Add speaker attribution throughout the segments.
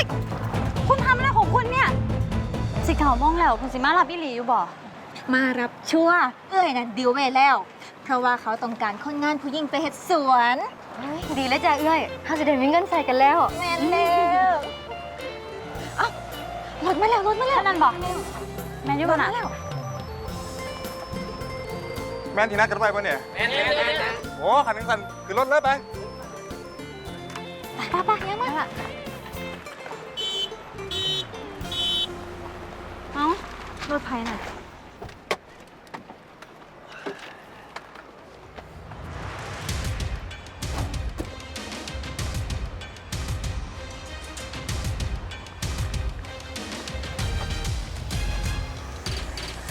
Speaker 1: ยคุณทำอะไรของคุณเนี่ย สิเก่ามองแล้วคุณสิมารับอีหลีอยู่บ่
Speaker 2: มารับชั่ว เอ้ยนะดิวไว้แล้ว เพราะว่าเขาต้องการคนงานผู้หญิงไปเฮ็ดสวน
Speaker 1: ดีแล้วจ้ะเอ้ยเขาจะได้มีเงินใส่กันแล้ว
Speaker 2: แม่นแล้วเอ้ารถมาแล้วรถมาแล้ว
Speaker 1: นั่นบอกแม่นอยู่บ่น่ะ
Speaker 3: แม่นที่นัดกันไว้ปะเนี่ย แม่นแม่โอ้ขันนึงสันคือรถเลยไป ไป
Speaker 2: ไปา
Speaker 1: รถไฟน่ะ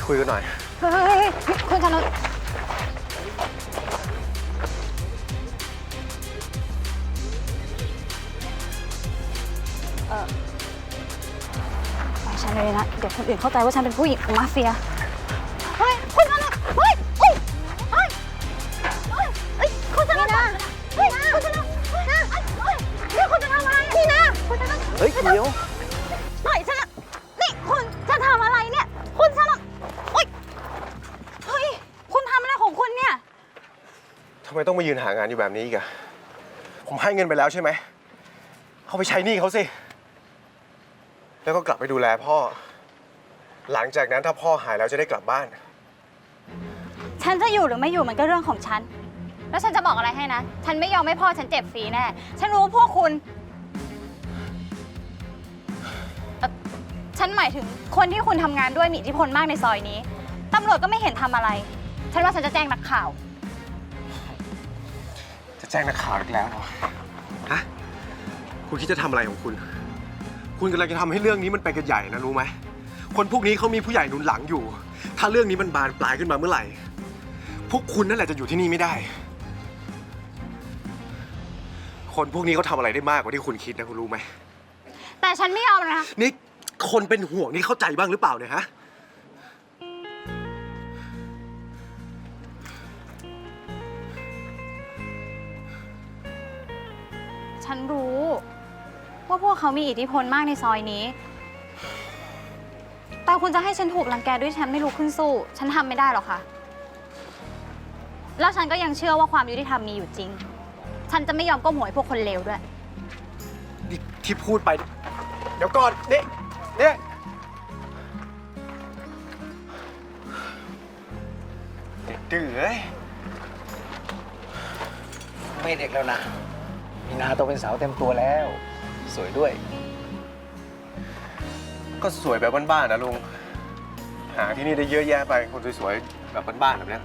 Speaker 3: คุยกันหน่อย
Speaker 2: เฮ้ยคุณชนนปล่อ ยฉันเลยนะ เดี๋ยวคนอื่นเข้าใจว่าฉันเป็นผู้หญิงของมาเฟีย เฮ้ยคุณชนนเฮ้ยเฮ้ยเฮ้ยเฮ้ยเฮ้ยคุณชนนเฮ้ยคุณชนนเฮ้ยเฮ้ยเฮ้ยนี่คุณจะทำอะไรนี่นะคุณชนน
Speaker 3: เฮ้ยเดี๋ยว
Speaker 2: ปล่อยฉันละนี่คุณจะทำอะไรเนี่ย คุณฉันละโอ๊ย
Speaker 1: เฮ้ยคุณทำอะไรของคุณเนี่ย
Speaker 3: ทำไมต้องมายืนหางานอยู่แบบนี้อีกอะผมให้เงินไปแล้วใช่ไหม เขาไปใช้หนี้เขาสิ แล้วก็กลับไปดูแลพ่อ หลังจากนั้นถ้าพ่อหายแล้วจะได้กลับบ้าน
Speaker 1: ฉันจะอยู่หรือไม่อยู่มันก็เรื่องของฉัน แล้วฉันจะบอกอะไรให้นะ ฉันไม่ยอมให้พ่อฉันเจ็บฟรีแน่ ฉันรู้ว่าพวกคุณเอ่อฉันหมายถึงคนที่คุณทำงานด้วยมีอิทธิพลมากในซอยนี้ ตำรวจก็ไม่เห็นทำอะไร ฉันว่าฉันจะแจ้งนักข่าว
Speaker 3: จะแจ้งนักข่าวอีกแล้วเหรอฮะคุณคิดจะทำอะไรของคุณ คุณกำลังจะทำให้เรื่องนี้มันไปกันใหญ่นะรู้ไหม คนพวกนี้เขามีผู้ใหญ่หนุนหลังอยู่ ถ้าเรื่องนี้มันบานปลายขึ้นมาเมื่อไหร่ พวกคุณนั่นแหละจะอยู่ที่นี่ไม่ได้ คนพวกนี้เขาทำอะไรได้มากกว่าที่คุณคิดนะคุณรู้ไหม
Speaker 1: แต่ฉันไม่ยอมนะ
Speaker 3: นี่คนเป็นห่วงนี่เข้าใจบ้างหรือเปล่าเนี่ยฮะ
Speaker 1: ฉันรู้ ว่าพวกเขามีอิทธิพลมากในซอยนี้ แต่คุณจะให้ฉันถูกรังแกด้วยฉันไม่รู้ขึ้นสู้ ฉันทำไม่ได้หรอกค่ะ แล้วฉันก็ยังเชื่อว่าความยุติธรรมมีอยู่จริง ฉันจะไม่ยอมก้มหัวให้พวกคนเลวด้วย
Speaker 3: นี่ที่พูดไป เดี๋ยวก่อนนี่นี่เด็กดื้อเอ้ย
Speaker 4: ไม่เด็กแล้วนะมีนาโตเป็นสาวเต็มตัวแล้ว สวยด้วย
Speaker 3: ก็สวยแบบบ้านๆนะลุง หาที่นี่ได้เยอะแยะไปคนสวยๆแบบบ้านๆแบบเนี้ย